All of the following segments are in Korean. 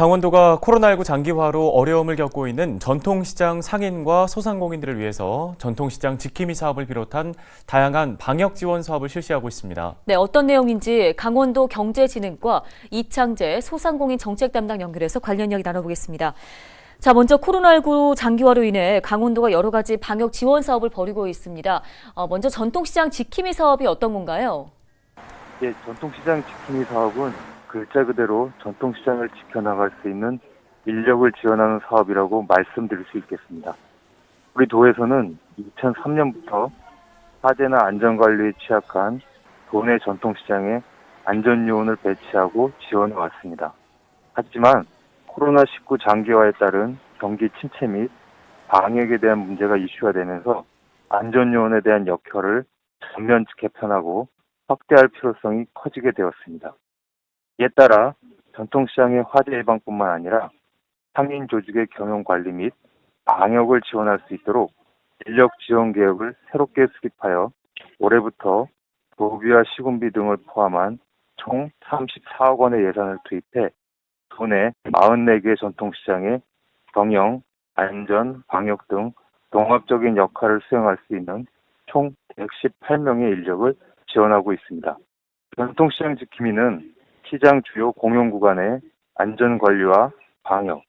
강원도가 코로나19 장기화로 어려움을 겪고 있는 전통시장 상인과 소상공인들을 위해서 전통시장 지킴이 사업을 비롯한 다양한 방역 지원 사업을 실시하고 있습니다. 네, 어떤 내용인지 강원도 경제진흥과 이창재 소상공인 정책 담당 연결해서 관련 이야기 나눠보겠습니다. 자, 먼저 코로나19 장기화로 인해 강원도가 여러 가지 방역 지원 사업을 벌이고 있습니다. 어, 먼저 전통시장 지킴이 사업이 어떤 건가요? 예, 전통시장 지킴이 사업은 글자 그대로 전통시장을 지켜나갈 수 있는 인력을 지원하는 사업이라고 말씀드릴 수 있겠습니다. 우리 도에서는 2003년부터 화재나 안전관리에 취약한 도내 전통시장에 안전요원을 배치하고 지원해 왔습니다. 하지만 코로나19 장기화에 따른 경기 침체 및 방역에 대한 문제가 이슈가 되면서 안전요원에 대한 역할을 전면 개편하고 확대할 필요성이 커지게 되었습니다. 이에 따라 전통시장의 화재 예방뿐만 아니라 상인 조직의 경영 관리 및 방역을 지원할 수 있도록 인력 지원 계획을 새롭게 수립하여 올해부터 도비와 시군비 등을 포함한 총 34억 원의 예산을 투입해 도내 44개 전통시장의 경영, 안전, 방역 등 종합적인 역할을 수행할 수 있는 총 118명의 인력을 지원하고 있습니다. 전통시장 지킴이는 시장 주요 공용 구간의 안전 관리와 방역,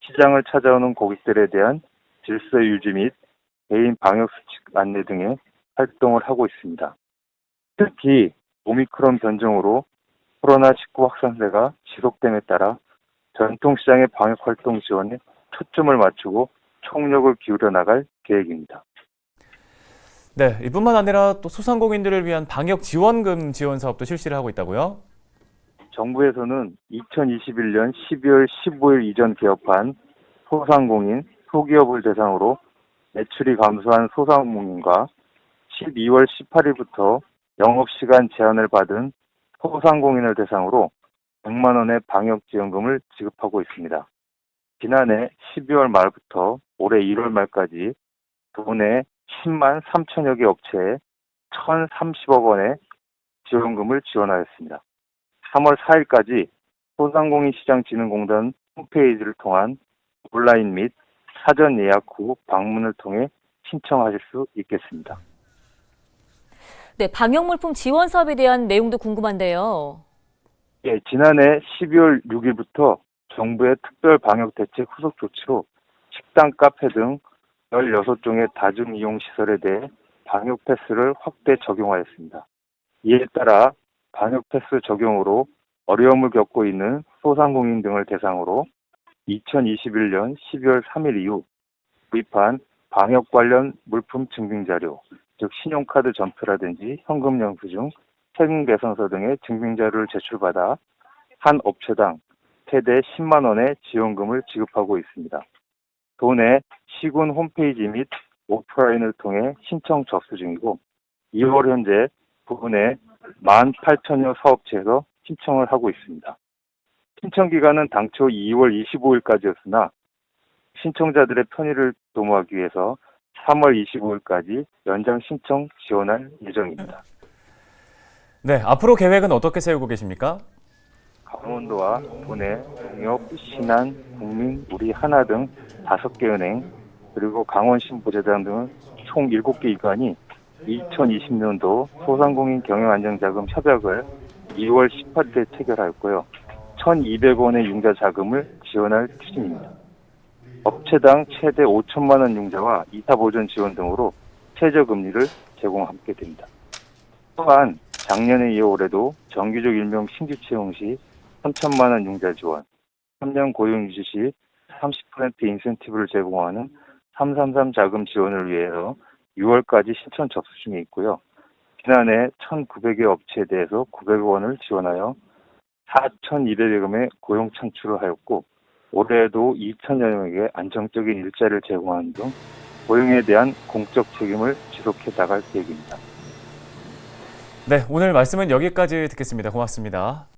시장을 찾아오는 고객들에 대한 질서 유지 및 개인 방역 수칙 안내 등의 활동을 하고 있습니다. 특히 오미크론 변종으로 코로나19 확산세가 지속됨에 따라 전통시장의 방역 활동 지원에 초점을 맞추고 총력을 기울여 나갈 계획입니다. 네, 이뿐만 아니라 또 소상공인들을 위한 방역 지원금 지원 사업도 실시를 하고 있다고요? 정부에서는 2021년 12월 15일 이전 개업한 소상공인, 소기업을 대상으로 매출이 감소한 소상공인과 12월 18일부터 영업시간 제한을 받은 소상공인을 대상으로 100만 원의 방역지원금을 지급하고 있습니다. 지난해 12월 말부터 올해 1월 말까지 도내 10만 3천여 개 업체에 1,030억 원의 지원금을 지원하였습니다. 3월 4일까지 소상공인시장진흥공단 홈페이지를 통한 온라인 및 사전 예약 후 방문을 통해 신청하실 수 있겠습니다. 네, 방역 물품 지원 사업에 대한 내용도 궁금한데요. 예, 지난해 12월 6일부터 정부의 특별 방역 대책 후속 조치로 식당, 카페 등 16종의 다중 이용 시설에 대해 방역 패스를 확대 적용하였습니다. 이에 따라 방역 패스 적용으로 어려움을 겪고 있는 소상공인 등을 대상으로 2021년 12월 3일 이후 구입한 방역 관련 물품 증빙 자료, 즉 신용카드 전표라든지 현금 영수증, 세금 계산서 등의 증빙 자료를 제출받아 한 업체당 최대 10만 원의 지원금을 지급하고 있습니다. 도내 시군 홈페이지 및 오프라인을 통해 신청 접수 중이고 2월 현재 부근에 18,000여 사업체에서 신청을 하고 있습니다. 신청 기간은 당초 2월 25일까지였으나 신청자들의 편의를 도모하기 위해서 3월 25일까지 연장 신청 지원할 예정입니다. 네, 앞으로 계획은 어떻게 세우고 계십니까? 강원도와 도내 농협, 신한, 국민, 우리 하나 등 다섯 개 은행 그리고 강원신보재단 등총 7개 기관이 2020년도 소상공인 경영안정자금 협약을 2월 18일에 체결하였고요. 1,200원의 융자 자금을 지원할 추진입니다. 업체당 최대 5천만 원 융자와 이사 보전 지원 등으로 최저 금리를 제공하게 됩니다. 또한 작년에 이어 올해도 정규직 일명 신규 채용 시 3천만 원 융자 지원, 3년 고용 유지 시 30% 인센티브를 제공하는 333 자금 지원을 위해서 6월까지 신청 접수 중에 있고요. 지난해 1,900여 업체에 대해서 900억 원을 지원하여 4,200여 명의 고용 창출을 하였고 올해에도 2천여 명에게 안정적인 일자리를 제공하는 등 고용에 대한 공적 책임을 지속해 나갈 계획입니다. 네, 오늘 말씀은 여기까지 듣겠습니다. 고맙습니다.